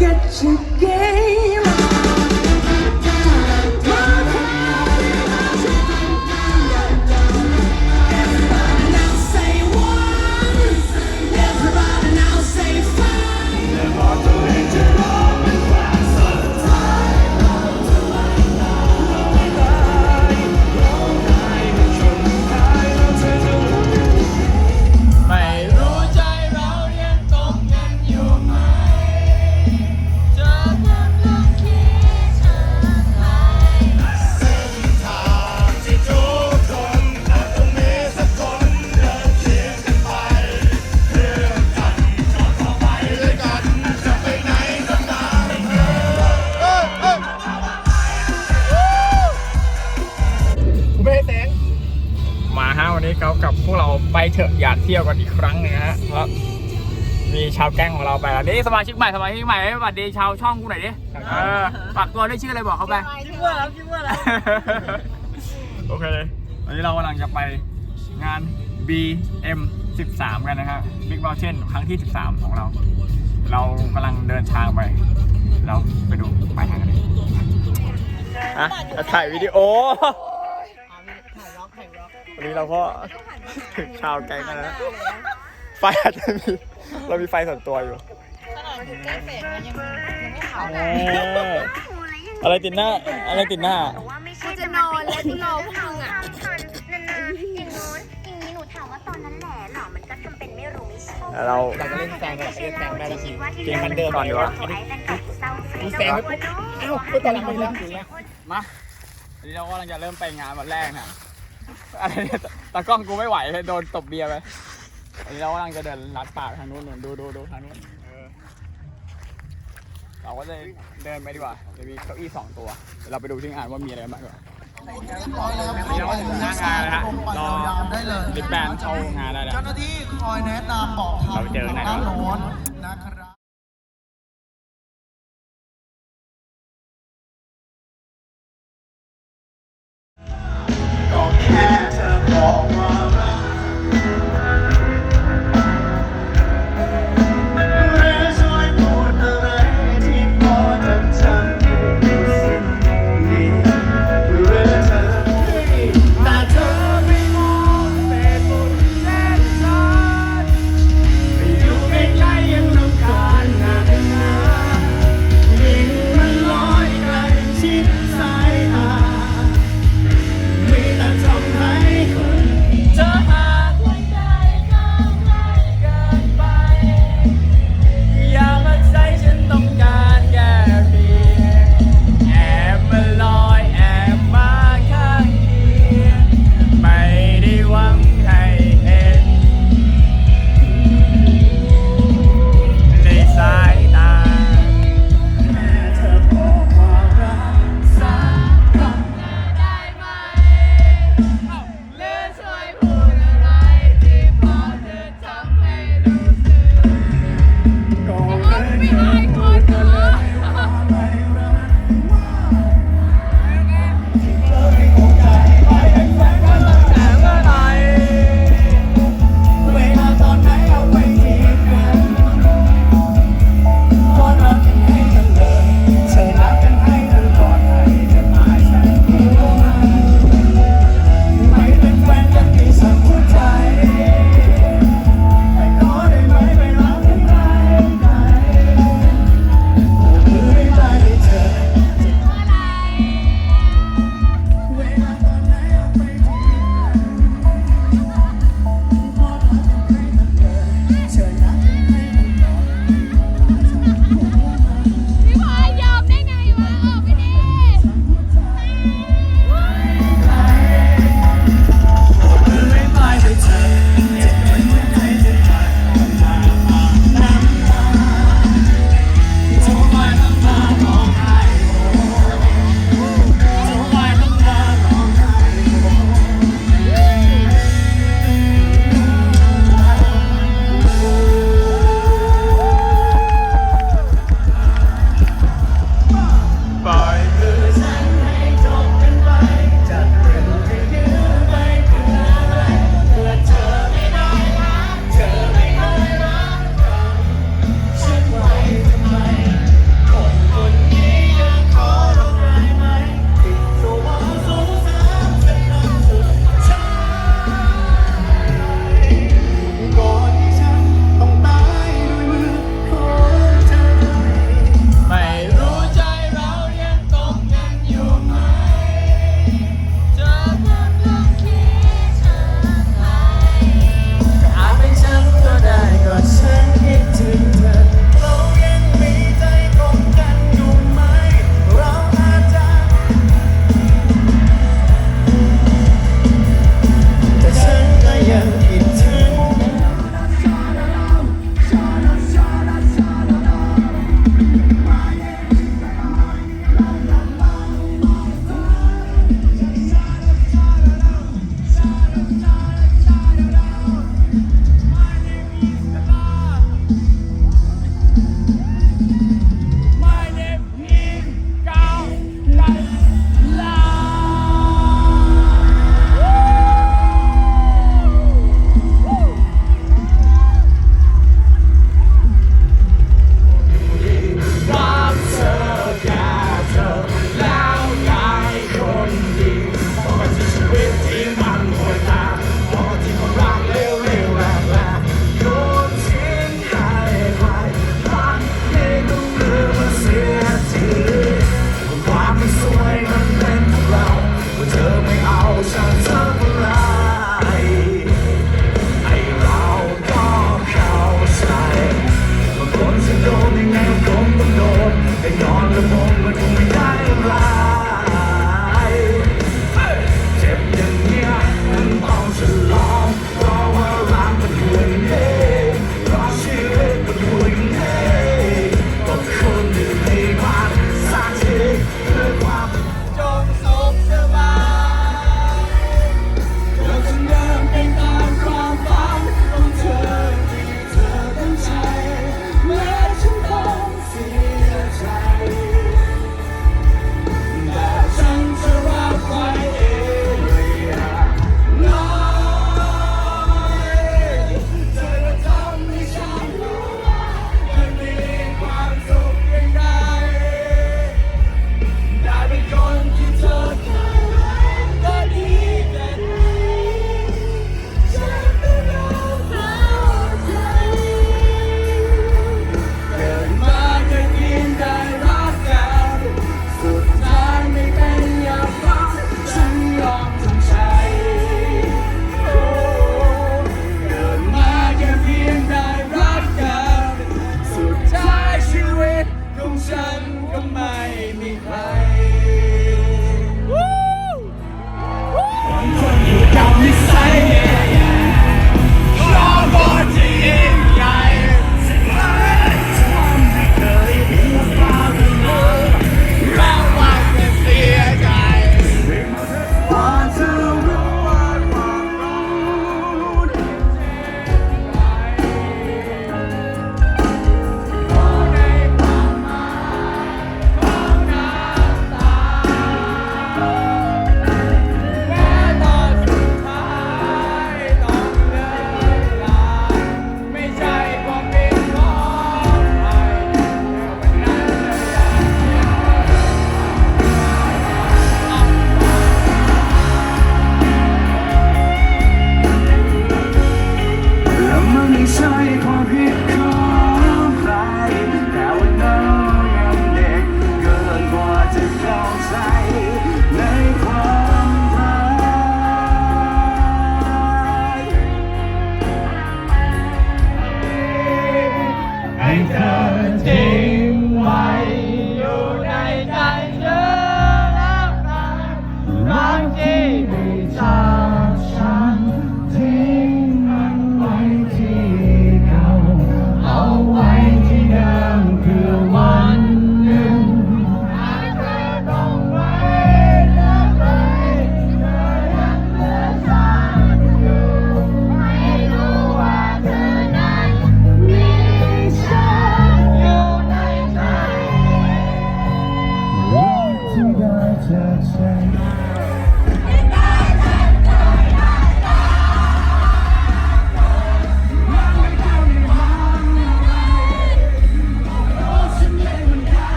get you game. วันนี้เขากับพวกเราไปเถอะอยากเที่ยวกันอีกครั้งหนึงนะฮะแล้วมีชาวแก๊งของเราไปแล้วนี่สมาชิกใหม่สมาชิกใหม่สวัสดีชาวช่องกูหน่อยดิเออฝากตัวด้วยชื่ออะไรบอกเขาไปคิดว่าแล้วคิดว่าแล้วโอเควันนี้เรากำลังจะไปงาน BM 13 กันนะครับ Big Mountain ครั้งที่ 13 ของเรา เรากำลังเดินทางไปเราไปดูปลายทางกันเลยอะจะถ่ายวิดีโอ วันนี้เราก็ถึงชาวแก๊งกันแล้วนะไฟอาจจะมีเรามีไฟส่วนตัวอยู่ขนาดถึงแก้เสร็จมันยังยังไม่เผาเอออะไรติดหน้า อะไรติดหน้ากูจะนอนแล้วกูรอพวกมึงอะตอนนั้นนะอย่างโน้นอย่างนี้หนูถามว่าตอนนั้นแหละหรอมันก็ทำเป็นไม่รู้ไม่ใช่เราอยากจะเล่นแฟนกับเล่นแฟนได้แล้วสิเกมมันเดิมก่อนดีกว่ามีแฟนไหมปุ๊บอ้าวไปตอนหลังไปแล้วมาอันนี้เรากำลังจะเริ่มไปงานวันแรกนะ อะไรเนี่ยตากล้องกูไม่ไหวเลยโดนตบเบียร์ไปอันนี้เรากำลังจะเดินลัดป่าไปทางนู้นนู่นดูดูดูทางนู้นเออเราก็จะเดินไปดีกว่าจะมีเก้าอี้สองตัวเดี๋ยวเราไปดูที่งานว่ามีอะไรบ้างก่อนนี่เราก็ถึงหน้างานแล้วฮะรอลิปแบนเข้างานได้แล้วเจ้าหน้าที่คอยแนะนำบอกทางเราเจอไหนวะด้านโน้นนะครับ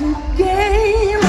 game.